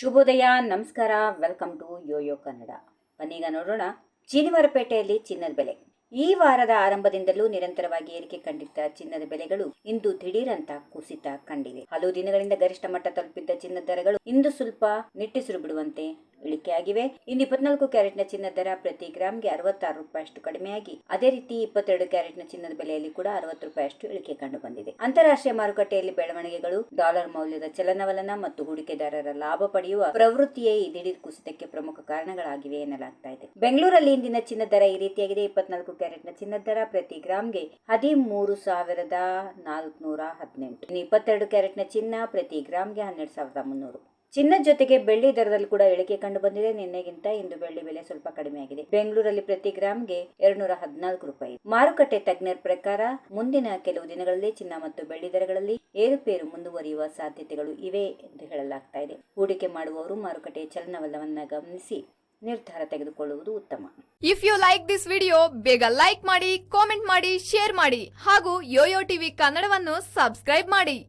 ಶುಭೋದಯ, ನಮಸ್ಕಾರ welcome to Yoyo Kannada ಬನ್ನೀಗ ನೋಡೋಣ ಶನಿವಾರಪೇಟೆಯಲ್ಲಿ ಚಿನ್ನದ ಬೆಲೆ. ಈ ವಾರದ ಆರಂಭದಿಂದಲೂ ನಿರಂತರವಾಗಿ ಏರಿಕೆ ಕಂಡಿದ್ದ ಚಿನ್ನದ ಬೆಲೆಗಳು ಇಂದು ದಿಢೀರಂತ ಕುಸಿತ ಕಂಡಿವೆ. ಹಲವು ದಿನಗಳಿಂದ ಗರಿಷ್ಠ ಮಟ್ಟ ತಲುಪಿದ್ದ ಚಿನ್ನದ ದರಗಳು ಇಂದು ಸ್ವಲ್ಪ ನಿಟ್ಟುಸಿರು ಬಿಡುವಂತೆ ಇಳಿಕೆಯಾಗಿವೆ ಇನ್ನು ಇಪ್ಪತ್ನಾಲ್ಕು ಕ್ಯಾರೆಟ್ನ ಚಿನ್ನದ ದರ ಪ್ರತಿ ಗ್ರಾಮ್ಗೆ ಅರವತ್ತಾರು ರೂಪಾಯಿಯಷ್ಟು ಕಡಿಮೆಯಾಗಿ, ಅದೇ ರೀತಿ ಇಪ್ಪತ್ತೆರಡು ಕ್ಯಾರೆಟ್ನ ಚಿನ್ನದ ಬೆಲೆಯಲ್ಲಿ ಕೂಡ ಅರವತ್ತು ರೂಪಾಯಿಯಷ್ಟು ಇಳಿಕೆ ಕಂಡು ಬಂದಿದೆ. ಅಂತಾರಾಷ್ಟ್ರೀಯ ಮಾರುಕಟ್ಟೆಯಲ್ಲಿ ಬೆಳವಣಿಗೆಗಳು, ಡಾಲರ್ ಮೌಲ್ಯದ ಚಲನವಲನ ಮತ್ತು ಹೂಡಿಕೆದಾರರ ಲಾಭ ಪಡೆಯುವ ಪ್ರವೃತ್ತಿಯೇ ಈ ಕುಸಿತಕ್ಕೆ ಪ್ರಮುಖ ಕಾರಣಗಳಾಗಿವೆ ಎನ್ನಲಾಗ್ತಾ ಇದೆ. ಬೆಂಗಳೂರಲ್ಲಿ ಇಂದಿನ ಚಿನ್ನದ ದರ ಈ ರೀತಿಯಾಗಿದೆ. ಇಪ್ಪತ್ನಾಲ್ಕು ಕ್ಯಾರೆಟ್ನ ಚಿನ್ನದ ದರ ಪ್ರತಿ ಗ್ರಾಮ್ಗೆ ಹದಿಮೂರು ಸಾವಿರದ ನಾಲ್ಕುನೂರ ಹದಿನೆಂಟು. ಇಪ್ಪತ್ತೆರಡು ಕ್ಯಾರೆಟ್ನ ಚಿನ್ನ ಪ್ರತಿ ಗ್ರಾಮ್ಗೆ ಹನ್ನೆರಡು ಸಾವಿರದ ಮುನ್ನೂರು. ಚಿನ್ನದ ಜೊತೆಗೆ ಬೆಳ್ಳಿ ದರದಲ್ಲಿ ಕೂಡ ಇಳಿಕೆ ಕಂಡು ಬಂದಿದೆ. ನಿನ್ನೆಗಿಂತ ಇಂದು ಬೆಳ್ಳಿ ಬೆಲೆ ಸ್ವಲ್ಪ ಕಡಿಮೆಯಾಗಿದೆ ಬೆಂಗಳೂರಲ್ಲಿ ಪ್ರತಿ ಗ್ರಾಮ್ಗೆ ಎರಡ್ನೂರ ಹದಿನಾಲ್ಕು ರೂಪಾಯಿ. ಮಾರುಕಟ್ಟೆ ತಜ್ಞರ ಪ್ರಕಾರ ಮುಂದಿನ ಕೆಲವು ದಿನಗಳಲ್ಲಿ ಚಿನ್ನ ಮತ್ತು ಬೆಳ್ಳಿ ದರಗಳಲ್ಲಿ ಏರುಪೇರು ಮುಂದುವರಿಯುವ ಸಾಧ್ಯತೆಗಳು ಇವೆ ಎಂದು ಹೇಳಲಾಗ್ತಾ ಇದೆ. ಹೂಡಿಕೆ ಮಾಡುವವರು ಮಾರುಕಟ್ಟೆಯ ಚಲನವಲವನ್ನ ಗಮನಿಸಿ ನಿರ್ಧಾರ ತೆಗೆದುಕೊಳ್ಳುವುದು ಉತ್ತಮ. If you like this video ಬೇಗ ಲೈಕ್ ಮಾಡಿ ಕಾಮೆಂಟ್ ಮಾಡಿ ಶೇರ್ ಮಾಡಿ ಹಾಗೂ ಯೋಯೋ ಟಿವಿ ಕನ್ನಡವನ್ನು ಸಬ್ಸ್ಕ್ರೈಬ್ ಮಾಡಿ.